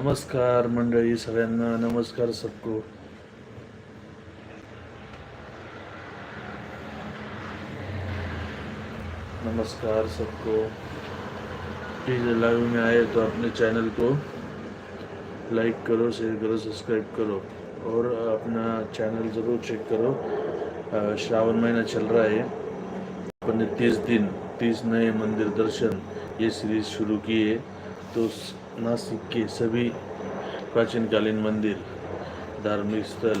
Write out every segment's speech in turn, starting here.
नमस्कार मंडळी सगळ्यांना, नमस्कार सबको. नमस्कार सबको. प्लीज़ लाइव में आए तो अपने चैनल को लाइक करो शेयर करो सब्सक्राइब करो और अपना चैनल ज़रूर चेक करो। श्रावण महीना चल रहा है। अपन ने तीस दिन, तीस नए मंदिर दर्शन ये सीरीज़ शुरू की है तो नासिक के सभी प्राचीनकालीन मंदिर धार्मिक स्थल.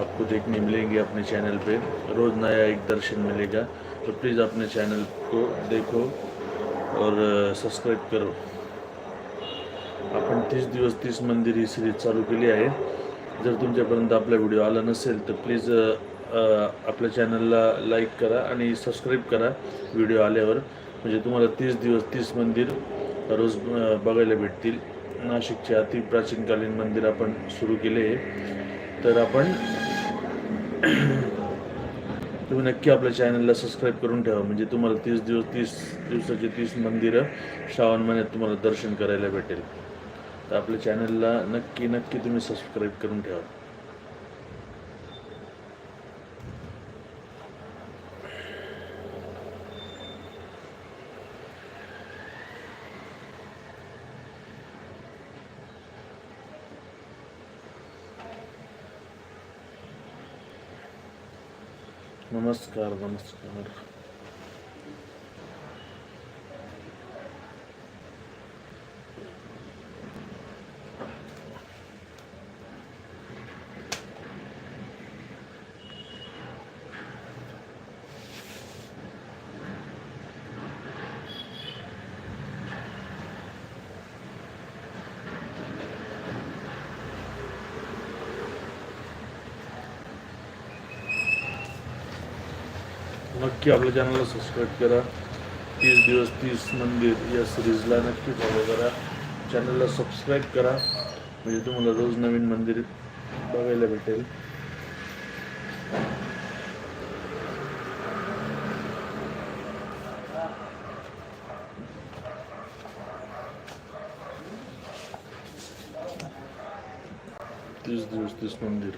आपको देखने मिलेंगे अपने चैनल पे. रोज़ नया एक दर्शन मिलेगा. तो प्लीज़ अपने चॅनल को देखो और सबस्क्राईब करो. आपण तीस दिवस तीस मंदिर ही सिरीज चालू केली आहे. जर तुमच्यापर्यंत आपला व्हिडिओ आला नसेल तर प्लीज आपल्या चॅनलला लाईक करा आणि सबस्क्राईब करा व्हिडिओ आल्यावर. म्हणजे तुम्हाला तीस दिवस तीस मंदिर रोज बघायला भेटतील. नाशिकचे अति प्राचीनकालीन मंदिर आपण सुरू केले तर आपण तुम्ही नक्की आपल्या चॅनलला सबस्क्राईब करून ठेवा. म्हणजे तुम्हाला तीस दिवस तीस दिवसाचे तीस मंदिरं श्रावण महिन्यात तुम्हाला दर्शन करायला भेटेल. तर आपल्या चॅनलला नक्की नक्की तुम्ही सबस्क्राईब करून ठेवा. Namaz kılar. नक्की आपल्या चॅनलला सबस्क्राईब करा. तीस दिवस तीस मंदिर या सिरीजला नक्की फॉलो करा. चॅनलला सबस्क्राईब करा. म्हणजे तुम्हाला रोज नवीन मंदिर बघायला भेटेल. तीस दिवस तीस मंदिर.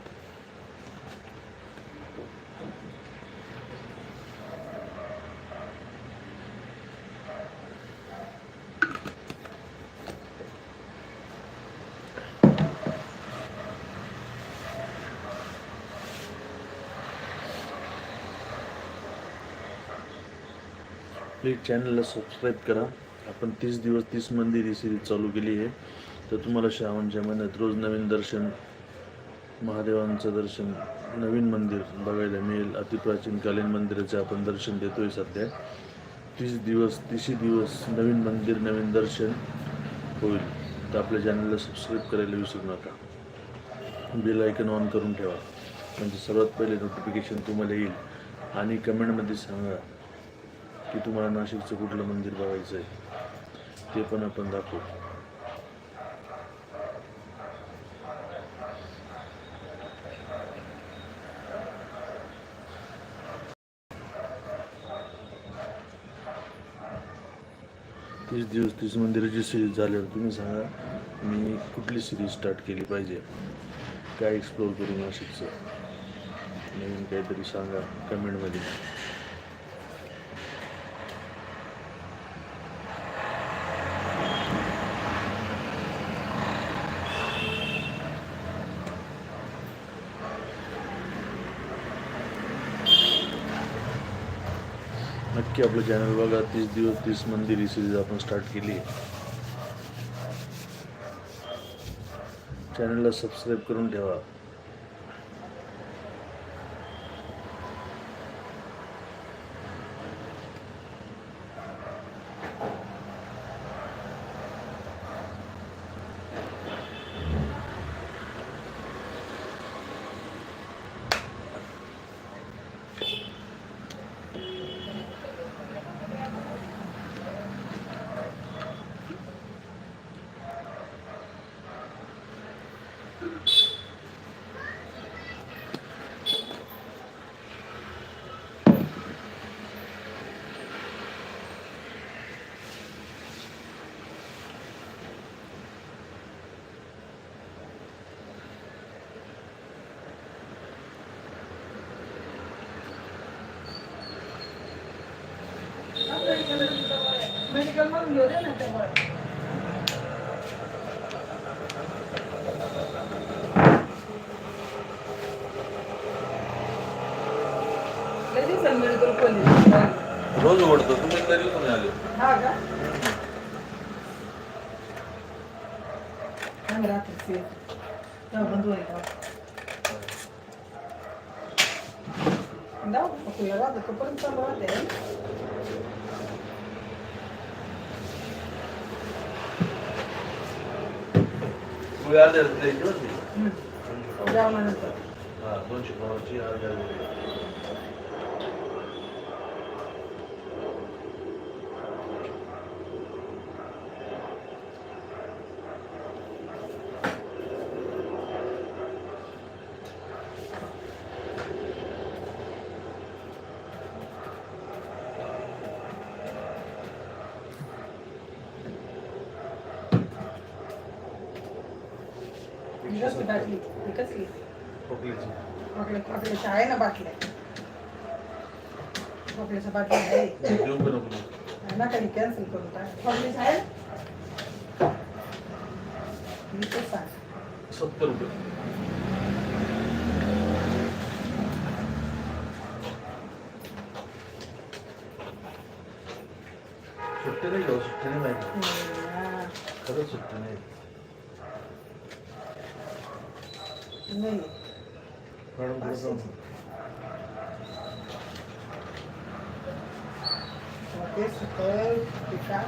प्लीज चॅनलला सबस्क्राईब करा. आपण तीस दिवस तीस मंदिर ही सिरीज चालू केली आहे. तर तुम्हाला श्रावणच्या महिन्यात रोज नवीन दर्शन महादेवांचं दर्शन नवीन मंदिर बघायला मिळेल. अतिप्राचीन कालीन मंदिराचे आपण दर्शन देतो आहे सध्या. तीस दिवस तीसही दिवस नवीन मंदिर नवीन दर्शन होईल. तर आपल्या चॅनलला सबस्क्राईब करायला विसरू नका. बेल आयकन ऑन करून ठेवा. म्हणजे सर्वात पहिले नोटिफिकेशन तुम्हाला येईल. आणि कमेंटमध्ये सांगा की तुम्हाला नाशिकचं कुठलं मंदिर बघायचं आहे ते पण आपण दाखवू. तीस दिवस तीस मंदिराची सिरीज झाल्यावर तुम्ही सांगा मी कुठली सिरीज स्टार्ट केली पाहिजे? काय एक्सप्लोर करू नाशिकचं? नवीन काहीतरी सांगा कमेंटमध्ये नक्की आपलं चॅनल बघा तीस दिवस तीस मंदिर ही सिरीज आपण स्टार्ट केली. आहे चॅनलला सबस्क्राईब करून ठेवा. मेडिकल मधून घेऊ दे ना त्या गोळ्या. मेडिकल रोज उघडतो तुम्ही तरी कोणी आले हा का रात्री बंद होईल Da? Cu Iolanda, că până să mă de Lugar de religioso? Mm. Da, Lugar mais não. Ah, onde? Onde? Onde? बाटली आहे ना बाटल्या. बाटल्या आहे. देऊ का? नको ना काही कॅन्सल आहे मी सांग. सत्तर रुपये. सुट्टे नाही घेऊ सुट्टे नाही हा, खरंच सुट्टे नाही नाही मॅडम पुढे जाऊ. मग ते सुकल ते काय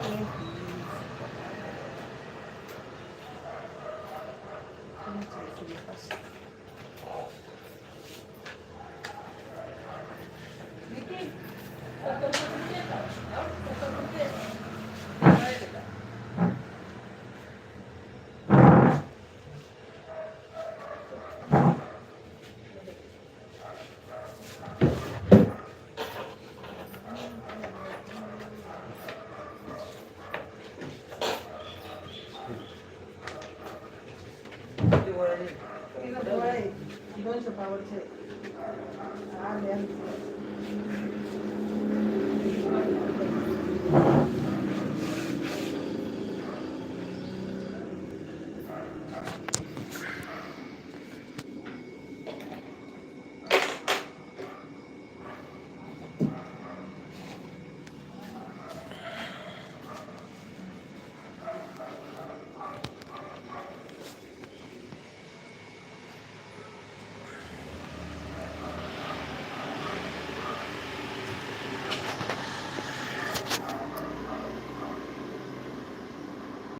दोनशे पावरचे आले आले.